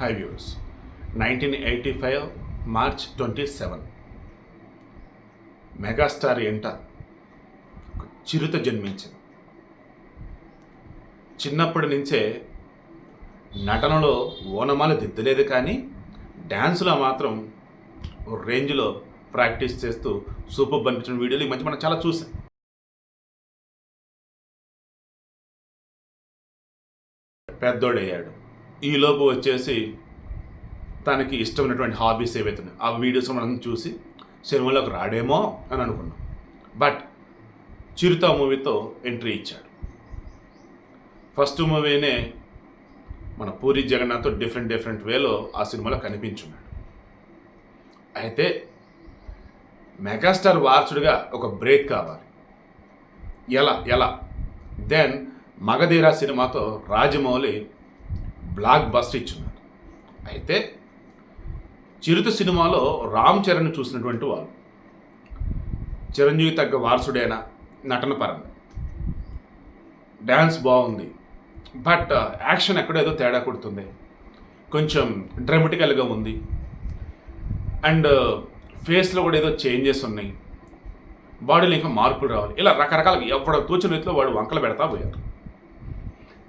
High views nineteen eighty five March twenty seven megastar ఎంట ఒక చిరుత జన్మించింది. చిన్నప్పటి నుంచే నటనలో ఓనమాలు దిద్దలేదు కానీ డ్యాన్స్లో మాత్రం రేంజ్లో ప్రాక్టీస్ చేస్తూ సూపర్ అనిపించిన వీడియోలు ఈ మధ్య మనం చాలా చూసాం. పెద్దోడయ్యాడు. ఈలోపు వచ్చేసి తనకి ఇష్టమైనటువంటి హాబీస్ ఏవైతే ఉన్నాయో ఆ వీడియోస్ మనం చూసి సినిమాలోకి రాడేమో అని అనుకున్నాం. బట్ చిరుత మూవీతో ఎంట్రీ ఇచ్చాడు. ఫస్ట్ మూవీనే మన పూరి జగన్నాథ్ డిఫరెంట్ డిఫరెంట్ వేలో ఆ సినిమాలో కనిపించున్నాడు. అయితే మెగాస్టార్ వార్చుడుగా ఒక బ్రేక్ కావాలి. ఎలా ఎలా? దెన్ మగధీరా సినిమాతో రాజమౌళి బ్లాక్ బస్ట్ ఇచ్చున్నారు అయితే చిరుత సినిమాలో రామ్ చరణ్ చూసినటువంటి వాళ్ళు చిరంజీవి తగ్గ వారసుడైన నటన పరంగా. డ్యాన్స్ బాగుంది బట్ యాక్షన్ ఎక్కడో ఏదో తేడా కొడుతుంది కొంచెం డ్రామటికల్గా ఉంది అండ్ ఫేస్లో కూడా ఏదో చేంజెస్ ఉన్నాయి బాడీలో ఇంకా మార్పులు రావాలి ఇలా రకరకాల ఎవడ తోచిన రీతిలో వాడు వంకలు పెడతా పోయారు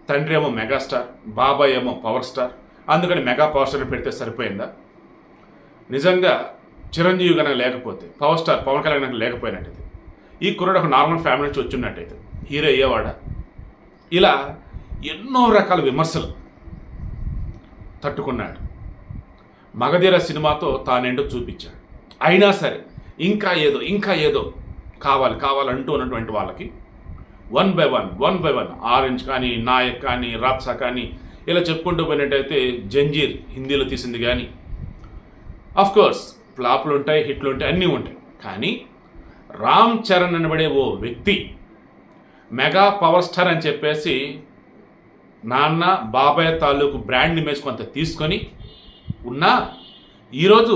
తండ్రి ఏమో మెగాస్టార్ బాబాయ్ ఏమో పవర్ స్టార్. అందుకని మెగా పవర్ స్టార్ పెడితే సరిపోయిందా? నిజంగా చిరంజీవి కనుక లేకపోతే పవర్ స్టార్ పవన్ కళ్యాణ్ కనుక లేకపోయినట్టయితే ఈ కుర్రాడు ఒక నార్మల్ ఫ్యామిలీ నుంచి వచ్చినట్టయితే హీరో అయ్యేవాడా? ఇలా ఎన్నో రకాల విమర్శలు తట్టుకున్నాడు. మగధీర సినిమాతో తానేంటో చూపించాడు. అయినా సరే ఇంకా ఏదో ఇంకా ఏదో కావాలి కావాలంటూ ఉన్నటువంటి వాళ్ళకి one by one one by one. Orange కానీ నాయక్ కానీ రాప్సా కానీ ఇలా చెప్పుకుంటూ పోయినట్టయితే జంజీర్ హిందీలో తీసింది కానీ. ఆఫ్ కోర్స్ ఫ్లాప్లు ఉంటాయి హిట్లు ఉంటాయి అన్నీ ఉంటాయి. కానీ రామ్ చరణ్ అనబడే ఓ వ్యక్తి మెగా పవర్ స్టార్ అని చెప్పేసి నాన్న బాబాయ్ తాలూకు బ్రాండ్ ఇమేజ్ కొంత తీసుకొని ఉన్నా ఈరోజు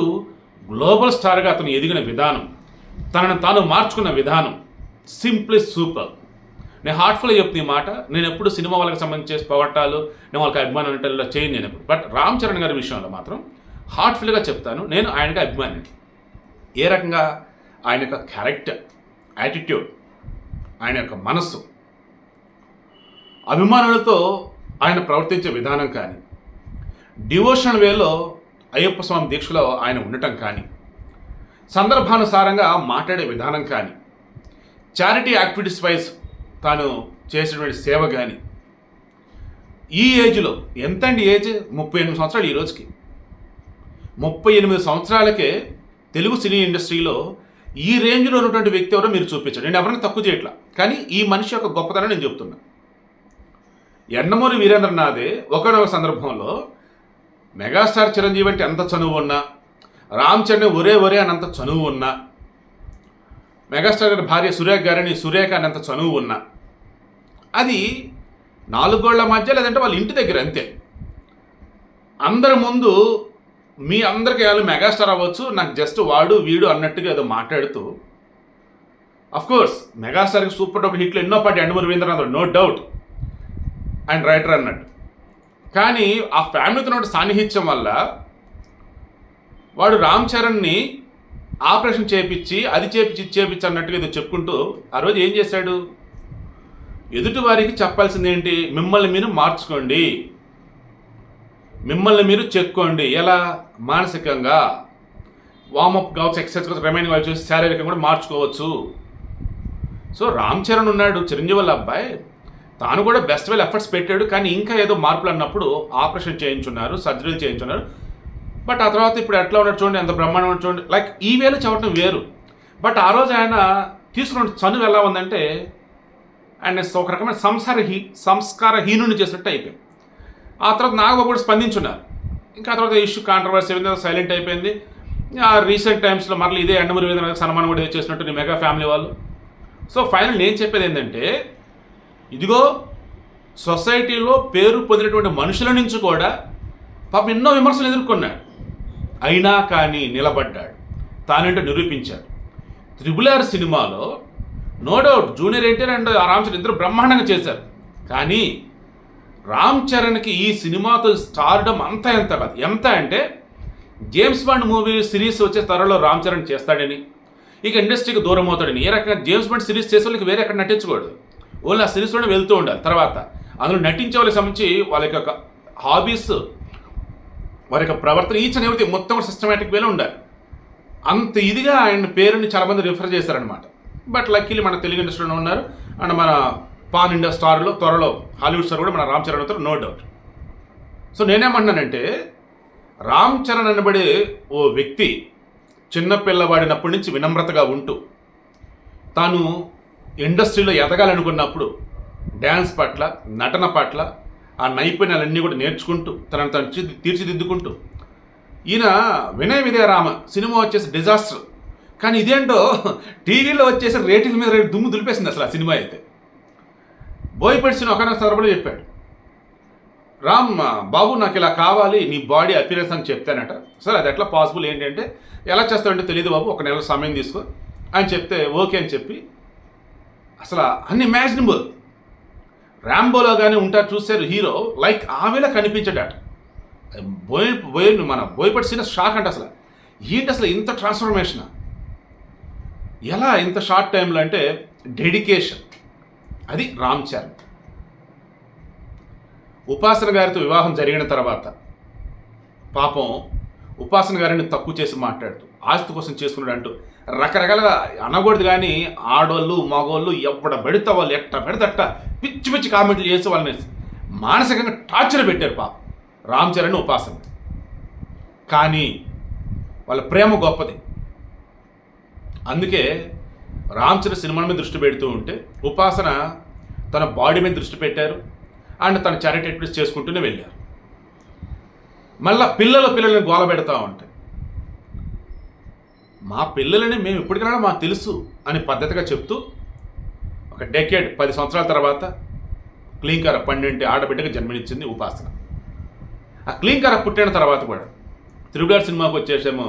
గ్లోబల్ స్టార్గా అతను ఎదిగిన విధానం తనను తాను మార్చుకున్న విధానం సింప్లీ సూపర్. నేను హార్ట్ఫుల్గా చెప్తున్న ఈ మాట నేను ఎప్పుడు సినిమా వాళ్ళకి సంబంధించి పొగట్టాలు నేను వాళ్ళకి అభిమానం అంటే చేయను నేను ఎప్పుడు. బట్ రామ్ చరణ్ గారి విషయంలో మాత్రం హార్ట్ఫుల్గా చెప్తాను నేను ఆయనకి అభిమాని ఏ రకంగా ఆయన యొక్క క్యారెక్టర్ యాటిట్యూడ్ ఆయన యొక్క మనస్సు అభిమానులతో ఆయన ప్రవర్తించే విధానం కానీ డివోషన్ వేలో అయ్యప్ప స్వామి దీక్షలో ఆయన ఉండటం కానీ సందర్భానుసారంగా మాట్లాడే విధానం కానీ చారిటీ యాక్టివిటీస్ వైజ్ తాను చేసినటువంటి సేవ కానీ ఈ ఏజ్లో ఎంతండి ఏజ్? ముప్పై ఎనిమిది సంవత్సరాలు ఈ రోజుకి. ముప్పై ఎనిమిది సంవత్సరాలకే తెలుగు సినీ ఇండస్ట్రీలో ఈ రేంజ్లో ఉన్నటువంటి వ్యక్తి ఎవరో మీరు చూపించండి. నేను ఎవరైనా తక్కువ చేయట్లా. కానీ ఈ మనిషి యొక్క గొప్పతనం నేను చెప్తున్నా ఎండమూరి వీరేంద్రనాథే ఒకనొక సందర్భంలో మెగాస్టార్ చిరంజీవి అంటే ఎంత చనువు ఉన్నా రామ్ చరణ్ ఒరే ఒరే అనంత చనువు ఉన్నా మెగాస్టార్ గారి భార్య సురేఖ గారిని సురేఖ అనంత చనువు ఉన్నా అది నాలుగోళ్ళ మధ్య లేదంటే వాళ్ళ ఇంటి దగ్గర అంతే. అందరి ముందు మీ అందరికి వాళ్ళు మెగాస్టార్ అవ్వచ్చు నాకు జస్ట్ వాడు వీడు అన్నట్టుగా ఏదో మాట్లాడుతూ అఫ్ కోర్స్ మెగాస్టార్కి సూపర్ డబ్బుల్ హిట్లు ఎన్నో పాటి Yandamuri Veerendranath no doubt and writer అన్నట్టు. కానీ ఆ ఫ్యామిలీతో ఉన్న సాన్నిహిత్యం వల్ల వాడు రామ్ చరణ్ని ఆపరేషన్ చేపించి అది చేపించి చేపించి అన్నట్టుగా ఏదో చెప్పుకుంటూ ఆ రోజు ఏం చేశాడు? ఎదుటి వారికి చెప్పాల్సింది ఏంటి మిమ్మల్ని మీరు మార్చుకోండి. మిమ్మల్ని మీరు చెక్కోండి. ఎలా? మానసికంగా. వామప్ కావచ్చు ఎక్సర్సైజ్ కావచ్చు రిమైనింగ్ కావచ్చు శారీరకంగా కూడా మార్చుకోవచ్చు. సో రామ్ చరణ్ ఉన్నాడు చిరంజీవి వాళ్ళ అబ్బాయి. తాను కూడా బెస్ట్ వెల్ ఎఫర్ట్స్ పెట్టాడు కానీ ఇంకా ఏదో మార్పులు అన్నప్పుడు ఆపరేషన్ చేయించున్నారు సర్జరీలు చేయించున్నారు. బట్ ఆ తర్వాత ఇప్పుడు ఎట్లా ఉన్నాడు చూడండి ఎంత బ్రహ్మాండం ఉన్నాడు చూడండి. లైక్ ఈ వేలు చవటం వేరు. బట్ ఆ రోజు ఆయన తీసుకున్న చనువు ఎలా ఉందంటే అండ్ ఒక రకమైన సంసారహీ సంస్కారహీనుని చేసినట్టు అయిపోయింది. ఆ తర్వాత నాగబాబు కూడా స్పందించున్నారు. ఇంకా ఆ తర్వాత ఇష్యూ కాంట్రవర్సీ సైలెంట్ అయిపోయింది. ఆ రీసెంట్ టైమ్స్లో మళ్ళీ ఇదే ఎండమూరి వేదన సన్మానం కూడా చేసినట్టు నీ మెగా ఫ్యామిలీ వాళ్ళు. సో ఫైనల్ నేను చెప్పేది ఏంటంటే ఇదిగో సొసైటీలో పేరు పొందినటువంటి మనుషుల నుంచి కూడా పాపం ఎన్నో విమర్శలు ఎదుర్కొన్నాడు. అయినా కానీ నిలబడ్డాడు. తానేంటో నిరూపించాడు. త్రిబుల్ ఆర్ సినిమాలో no doubt junior NTR and Ramachandra ఇద్దరు బ్రహ్మాండంగా చేశారు. కానీ రామ్ చరణ్కి ఈ సినిమాతో స్టార్డం అంత ఎంత కాదు. ఎంత అంటే జేమ్స్ బాండ్ మూవీ సిరీస్ వచ్చే త్వరలో రామ్ చరణ్ చేస్తాడని ఇక ఇండస్ట్రీకి దూరం అవుతాడని. ఏ రకంగా జేమ్స్ బాండ్ సిరీస్ చేసే వాళ్ళకి వేరే ఎక్కడ నటించకూడదు. ఓన్లీ ఆ సిరీస్లోనే వెళ్తూ ఉండాలి. తర్వాత అందులో నటించే వాళ్ళకి సంబంధించి వాళ్ళ యొక్క హాబీస్ వారి యొక్క ప్రవర్తన ఈచ్ అనేది మొత్తం సిస్టమేటిక్ వేలో ఉండాలి. అంత ఇదిగా ఆయన పేరుని చాలామంది రిఫర్ చేశారనమాట బట్ లక్కీలీ మన తెలుగు ఇండస్ట్రీలో ఉన్నారు. అండ్ మన పాన్ ఇండియా స్టార్లో త్వరలో హాలీవుడ్ స్టార్ కూడా మన రామ్ చరణ్ అవుతారు నో డౌట్. సో నేనేమన్నానంటే రామ్ చరణ్ అనబడే ఓ వ్యక్తి చిన్నపిల్లవాడినప్పటి నుంచి వినమ్రతగా ఉంటూ తాను ఇండస్ట్రీలో ఎదగాలనుకున్నప్పుడు డ్యాన్స్ పట్ల నటన పట్ల ఆ నైపుణ్యాలన్నీ కూడా నేర్చుకుంటూ తనను తను తీర్చిదిద్దుకుంటూ ఈయన వినయ విదయ రామ సినిమా వచ్చేసి డిజాస్టర్. కానీ ఇదేంటో టీవీలో వచ్చేసి రేటింగ్ మీద రేటు దుమ్ము దులిపేసింది అసలు ఆ సినిమా అయితే. బోయపడిసిన ఒకనొక సందర్భంలో చెప్పాడు. రామ్ బాబు నాకు ఇలా కావాలి నీ బాడీ అపీరెన్స్ అని చెప్తానట సార్ అది ఎట్లా పాసిబుల్? ఏంటంటే ఎలా చేస్తాడంటే తెలియదు బాబు ఒక నెల సమయం తీసుకో అని చెప్తే ఓకే అని చెప్పి అసలు అన్ని ఇమాజినబుల్ ర్యాంబోలో కానీ ఉంటారు చూసారు హీరో లైక్ ఆమెలా కనిపించడాట. బోయ్ బోయ్ మన బోయపడి సీన్ షాక్ అంటే అసలు. ఏంటి అసలు ఇంత ట్రాన్స్ఫర్మేషన్ ఎలా ఇంత షార్ట్ టైంలో అంటే డెడికేషన్ అది రామ్ చరణ్. ఉపాసన గారితో వివాహం జరిగిన తర్వాత పాపం ఉపాసన గారిని తక్కువ చేసి మాట్లాడుతూ ఆస్తి కోసం చేసుకున్నాడు అంటూ రకరకాల అనకూడదు కానీ ఆడోళ్ళు మగోళ్ళు ఎవడ పెడితే వాళ్ళు ఎట్ట పెడతట్ట పిచ్చి పిచ్చి కామెంట్లు చేసి వాళ్ళని మానసికంగా టార్చర్ పెట్టారు పాపం రామ్ చరణ్ ఉపాసన. కానీ వాళ్ళ ప్రేమ గొప్పది. అందుకే రామ్ చరణ్ సినిమాల మీద దృష్టి పెడుతూ ఉంటే ఉపాసన తన బాడీ మీద దృష్టి పెట్టారు అండ్ తన చారిటీ యాక్టివిటీస్ చేసుకుంటూనే వెళ్ళారు. మళ్ళా పిల్లల పిల్లల్ని గోల పెడతా ఉంటాయి మా పిల్లలని మేము ఇప్పటికైనా మాకు తెలుసు అని పద్ధతిగా చెప్తూ ఒక డెకేడ్ పది సంవత్సరాల తర్వాత క్లీంకర పన్నెండు ఆడబిడ్డకు జన్మనిచ్చింది ఉపాసన. ఆ క్లీంకర పుట్టిన తర్వాత కూడా త్రిబులార్ సినిమాకి వచ్చేసేమో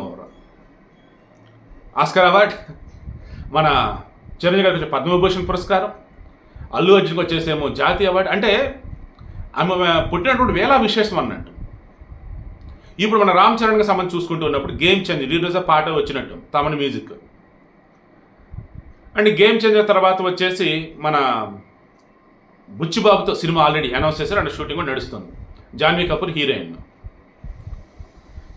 ఆస్కర్ అవార్డ్ మన చిరంజీవి గారికి వచ్చే పద్మభూషణ్ పురస్కారం అల్లు అర్జున్కి వచ్చేసేమో జాతీయ అవార్డు. అంటే ఆమె పుట్టినటువంటి వేలా విశేషం అన్నట్టు. ఇప్పుడు మన రామ్ చరణ్కి సంబంధించి చూసుకుంటూ ఉన్నప్పుడు గేమ్ చేంజ్ ఈరోజు పాట వచ్చినట్టు Thaman music. And game changer తర్వాత వచ్చేసి మన బుచ్చిబాబుతో సినిమా ఆల్రెడీ అనౌన్స్ చేశారు అండ్ షూటింగ్ కూడా నడుస్తుంది. జాన్వీ కపూర్ హీరోయిన్.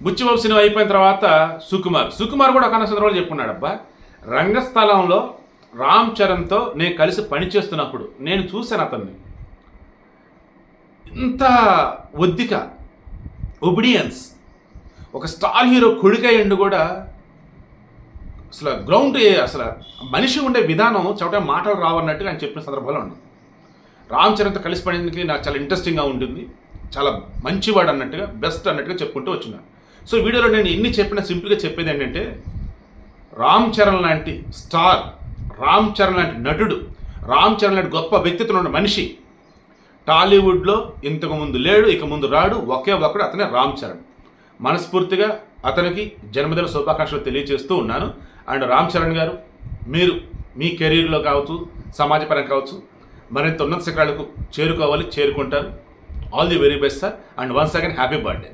బుచ్చిబాబు సినిమా అయిపోయిన తర్వాత సుకుమార్. సుకుమార్ కూడా ఒక సందర్భంలో చెప్పుకున్నాడు అబ్బా రంగస్థలంలో రామ్ చరణ్తో నేను కలిసి పనిచేస్తున్నప్పుడు నేను చూశాను అతన్ని. ఇంత ఒద్దిక ఒబిడియన్స్ ఒక స్టార్ హీరో కొడుకయ్యండు కూడా అసలు గ్రౌండ్ అసలు మనిషి ఉండే విధానం చోట మాటలు రావన్నట్టుగా ఆయన చెప్పిన సందర్భాలు ఉన్నాయి రామ్ చరణ్తో కలిసి పడేందుకు నాకు చాలా ఇంట్రెస్టింగ్గా ఉంటుంది చాలా మంచివాడు అన్నట్టుగా బెస్ట్ అన్నట్టుగా చెప్పుకుంటూ వచ్చినాను సో వీడియోలో నేను ఎన్ని చెప్పినా సింపుల్గా చెప్పేది ఏంటంటే రామ్ చరణ్ లాంటి స్టార్ రామ్ చరణ్ లాంటి నటుడు రామ్ చరణ్ లాంటి గొప్ప వ్యక్తిత్వం ఉన్న మనిషి టాలీవుడ్లో ఇంతకు ముందు లేడు ఇక ముందు రాడు ఒకే ఒకడు అతనే రామ్ చరణ్. మనస్ఫూర్తిగా అతనికి జన్మదిన శుభాకాంక్షలు తెలియజేస్తూ ఉన్నాను. అండ్ రామ్ చరణ్ గారు మీరు మీ కెరీర్లో కావచ్చు సమాజపరంగా కావచ్చు మరింత ఉన్నత శిఖరాలకు చేరుకోవాలి చేరుకుంటారు. All the very best sir and once again happy birthday